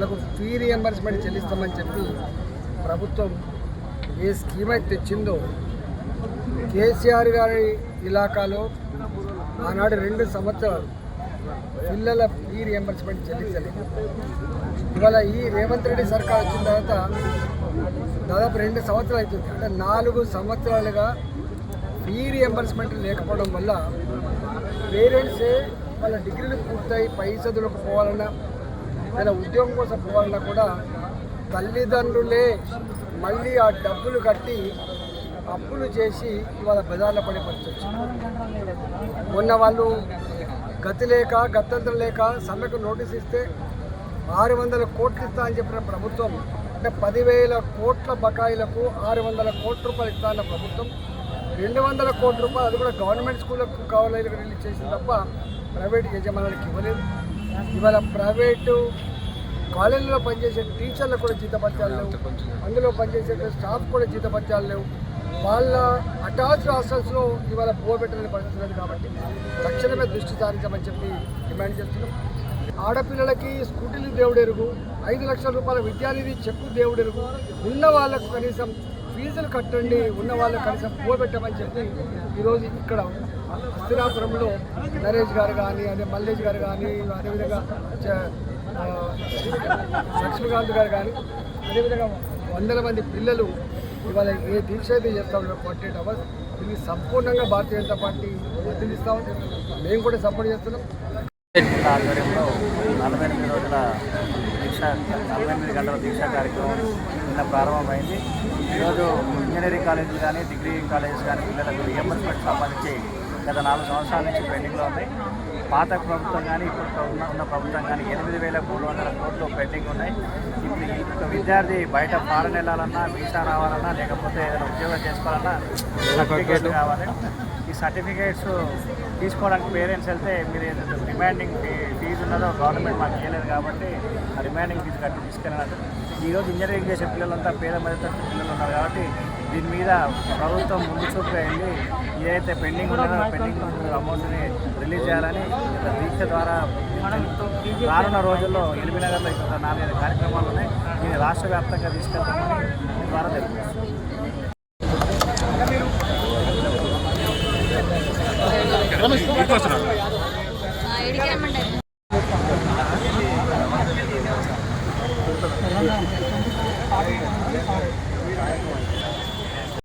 వాళ్ళకు fee reimbursement చెల్లిస్తామని చెప్పి ప్రభుత్వం ఏ స్కీమ్ అయితే తెచ్చిందో కేసీఆర్ గారి ఇలాకాలో ఆనాడు రెండు సంవత్సరాలు పిల్లల ఫీ రియంబర్స్మెంట్ చెల్లించలేదు ఇవాళ ఈ రేవంత్ రెడ్డి సర్కార్ వచ్చిన తర్వాత దాదాపు రెండు సంవత్సరాలు అవుతుంది. అంటే నాలుగు సంవత్సరాలుగా ఫీ రియంబర్స్మెంట్ లేకపోవడం వల్ల పేరెంట్సే వాళ్ళ డిగ్రీలు పూర్తయి పై చదువులకు పోవాలన్నా లేదా ఉద్యోగం కోసం పోవాలన్నా కూడా తల్లిదండ్రులే మళ్ళీ ఆ డబ్బులు కట్టి అప్పులు చేసి ఇవాళ బజార్లో పడే పరిస్థితి మొన్న వాళ్ళు గతి లేక గత్యంతరం లేక సమ్మెకు నోటీస్ ఇస్తే ఆరు వందల కోట్లు ఇస్తా అని చెప్పిన ప్రభుత్వం అంటే పదివేల కోట్ల బకాయిలకు ఆరు వందల కోట్ల రూపాయలు ఇస్తా అన్న ప్రభుత్వం రెండు వందల కోట్ల రూపాయలు అది కూడా గవర్నమెంట్ స్కూళ్ళకు కావాలని రిలీజ్ చేసింది తప్ప ప్రైవేట్ యజమానులకు ఇవ్వలేదు. ఇవాళ ప్రైవేటు కాలేజీలో పనిచేసే టీచర్లకు కూడా జీతపత్యాలు లేవు. అందులో పనిచేసే స్టాఫ్ కూడా జీతపత్యాలు లేవు. వాళ్ళ అటాచ్డ్ హాస్టల్స్లో ఇవాళ పోబెట్టాలని పరిస్థితి లేదు కాబట్టి తక్షణమే దృష్టి సారించమని చెప్పి డిమాండ్ చేస్తున్నాం. ఆడపిల్లలకి స్కూటీలు దేవుడెరుగు ఐదు లక్షల రూపాయల విద్యానిధి చెక్కు దేవుడెరుగు. ఉన్న వాళ్ళకు కనీసం ఫీజులు కట్టండి ఉన్న వాళ్ళు కనీసం పోబెట్టమని చెప్పి ఈరోజు ఇక్కడ హస్తినాపురంలో నరేష్ గారు కానీ అదే మల్లేష్ గారు కానీ అదేవిధంగా లక్ష్మీకాంత్ గారు కానీ అదేవిధంగా వందల మంది పిల్లలు ఇవాళ ఏ దీక్ష అయితే చేస్తా ఉన్నారు ఫార్టీ ఎయిట్ అవర్స్ దీన్ని సంపూర్ణంగా భారతీయ జనతా పార్టీ వర్తిస్తాం మేము కూడా సపోర్ట్ చేస్తున్నాం. ఆధ్వర్యంలో నలభై ఎనిమిది రోజుల దీక్ష నలభై ఎనిమిది గంటల దీక్షా కార్యక్రమం నిన్న ప్రారంభమైంది. ఈరోజు ఇంజనీరింగ్ కాలేజీలు కానీ డిగ్రీ కాలేజెస్ కానీ పిల్లలకు రియంబర్స్మెంట్ సంబంధించి గత నాలుగు సంవత్సరాల నుంచి పెండింగ్లో ఉంది. పాత ప్రభుత్వం కానీ ఇప్పుడు ఉన్న ఉన్న ప్రభుత్వం కానీ ఎనిమిది వేల మూడు వందల కోట్లు పెండింగ్ ఉన్నాయి. ఇప్పుడు ఈ ఒక విద్యార్థి బయట ఫారెన్ వెళ్ళాలన్నా వీసా రావాలన్నా లేకపోతే ఏదైనా ఉద్యోగం చేసుకోవాలన్నా సర్టిఫికేట్ కావాలి. ఈ సర్టిఫికేట్స్ తీసుకోవడానికి పేరెంట్స్ వెళ్తే మీరు ఏదైతే రిమైండింగ్ ఫీజు ఉన్నదో గవర్నమెంట్ మాకు చేయలేదు కాబట్టి ఆ రిమైండింగ్ ఫీజు కట్టి తీసుకెళ్ళినట్టు ఈరోజు ఇంజనీరింగ్ చేసే పిల్లలంతా పేద మధ్య పిల్లలు ఉన్నారు కాబట్టి దీని మీద ప్రభుత్వం ముందు చూపు వెళ్ళి ఏదైతే పెండింగ్ ఉన్నదో పెండింగ్ అమౌంట్ని రిలీజ్ చేయాలని దీక్ష ద్వారా రానున్న రోజుల్లో ఎల్బీ నగర్లో ఇక్కడ నాలుగైదు కార్యక్రమాలు ఉన్నాయి. దీన్ని రాష్ట్ర వ్యాప్తంగా తీసుకెళ్తామని ద్వారా తెలుపుతున్నాను